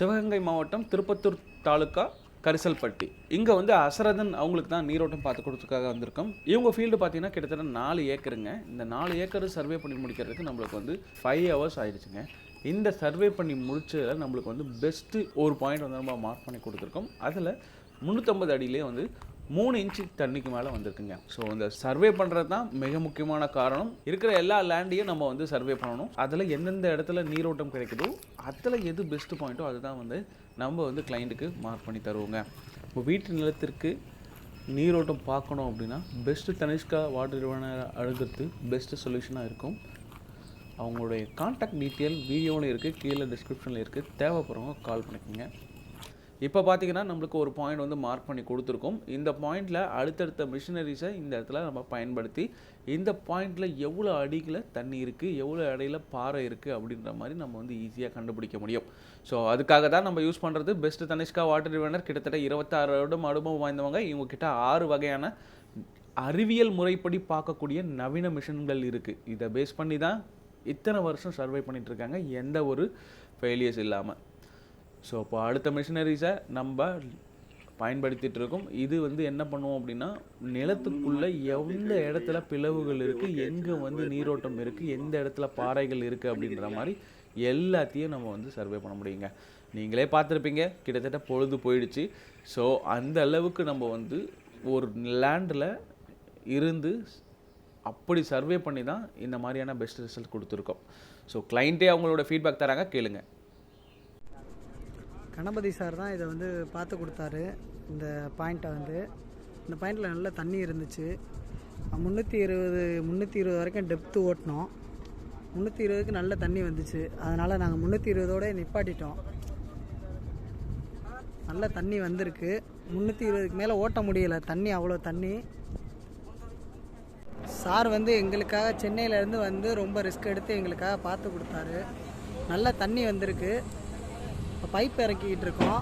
சிவகங்கை மாவட்டம் திருப்பத்தூர் தாலுக்கா கரிசல்பட்டி. இங்கே வந்து அசரதன் அவங்களுக்கு தான் நீரோட்டம் பார்த்து கொடுத்துக்காக வந்திருக்கோம். இவங்க ஃபீல்டு பார்த்தீங்கன்னா கிட்டத்தட்ட நாலு ஏக்கருங்க. இந்த நாலு ஏக்கர் சர்வே பண்ணி முடிக்கிறதுக்கு நம்மளுக்கு வந்து ஃபைவ் ஹவர்ஸ் ஆயிடுச்சுங்க. இந்த சர்வே பண்ணி முடிச்சதில் நம்மளுக்கு வந்து பெஸ்ட்டு ஒரு பாயிண்ட் வந்து நம்ம மார்க் பண்ணி கொடுத்துருக்கோம். அதில் முந்நூற்றம்பது அடியிலே வந்து மூணு இன்ச்சு தண்ணிக்கு மேலே வந்திருக்குங்க. ஸோ இந்த சர்வே பண்ணுறது தான் மிக முக்கியமான காரணம். இருக்கிற எல்லா லேண்டையும் நம்ம வந்து சர்வே பண்ணணும். அதில் எந்தெந்த இடத்துல நீரோட்டம் கிடைக்குதோ அதில் எது பெஸ்ட் பாயிண்ட்டோ அதுதான் வந்து நம்ம வந்து கிளைண்ட்டுக்கு மார்க் பண்ணி தருவோங்க. இப்போ வீட்டு நிலத்திற்கு நீரோட்டம் பார்க்கணும் அப்படின்னா பெஸ்ட்டு தனிஷ்கா வாட்டர் நிறுவன அழுகிறது பெஸ்ட்டு சொல்யூஷனாக இருக்கும். அவங்களுடைய காண்டாக்ட் டீட்டெயில் வீடியோவில் இருக்குது கீழே டிஸ்கிரிப்ஷனில் இருக்குது தேவைப்படுறவங்க கால் பண்ணிக்கோங்க. இப்போ பார்த்தீங்கன்னா நம்மளுக்கு ஒரு பாயிண்ட் வந்து மார்க் பண்ணி கொடுத்துருக்கோம். இந்த பாயிண்டில் அடுத்தடுத்த மிஷினரிஸை இந்த இடத்துல நம்ம பயன்படுத்தி இந்த பாயிண்டில் எவ்வளோ அடியில் தண்ணி இருக்குது எவ்வளோ அடியில் பாறை இருக்குது அப்படின்ற மாதிரி நம்ம வந்து ஈஸியாக கண்டுபிடிக்க முடியும். ஸோ அதுக்காக தான் நம்ம யூஸ் பண்ணுறது பெஸ்ட் தனிஷ்கா வாட்டர் ரிவனர் கிட்டத்தட்ட இருபத்தாறு வருடம் அனுபவம் வாய்ந்தவங்க. இவங்க கிட்ட ஆறு வகையான அறிவியல் முறைப்படி பார்க்கக்கூடிய நவீன மிஷின்கள் இருக்குது இதை பேஸ் பண்ணி தான் இத்தனை வருஷம் சர்வை பண்ணிகிட்ருக்காங்க இருக்காங்க. எந்த ஒரு ஃபெயிலியர்ஸ் இல்லாமல் ஸோ இப்போ அடுத்த மிஷினரிஸை நம்ம பயன்படுத்திட்டு இருக்கோம் இது வந்து என்ன பண்ணுவோம் அப்படின்னா நிலத்துக்குள்ளே எந்த இடத்துல பிளவுகள் இருக்குது எங்கே வந்து நீரோட்டம் இருக்குது எந்த இடத்துல பாறைகள் இருக்குது அப்படின்ற மாதிரி எல்லாத்தையும் நம்ம வந்து சர்வே பண்ண முடியுங்க. நீங்களே பார்த்துருப்பீங்க கிட்டத்தட்ட பொழுது போயிடுச்சு. ஸோ அந்த அளவுக்கு நம்ம வந்து ஒரு லேண்டில் இருந்து அப்படி சர்வே பண்ணி தான் இந்த மாதிரியான பெஸ்ட் ரிசல்ட் கொடுத்துருக்கோம். ஸோ கிளைண்ட்டே அவங்களோட ஃபீட்பேக் தராங்க கேளுங்கள் கணபதி சார் தான் இதை வந்து பார்த்து கொடுத்தாரு. இந்த பாயிண்ட்டை வந்து. இந்த பாயிண்டில் நல்ல தண்ணி இருந்துச்சு. முந்நூற்றி இருபது முந்நூற்றி இருபது வரைக்கும் டெப்த்து ஓட்டினோம். முந்நூற்றி இருபதுக்கு நல்ல தண்ணி வந்துச்சு. அதனால் நாங்கள் முந்நூற்றி இருபதோடு நிப்பாட்டிட்டோம். நல்ல தண்ணி வந்திருக்கு. முந்நூற்றி இருபதுக்கு மேலே ஓட்ட முடியல. தண்ணி அவ்வளோ தண்ணி. சார் வந்து எங்களுக்காக சென்னையிலேருந்து வந்து ரொம்ப ரிஸ்க் எடுத்து எங்களுக்காக பார்த்து கொடுத்தாரு. நல்ல தண்ணி வந்திருக்கு. இப்போ பைப் இறக்கிக்கிட்டு இருக்கோம்.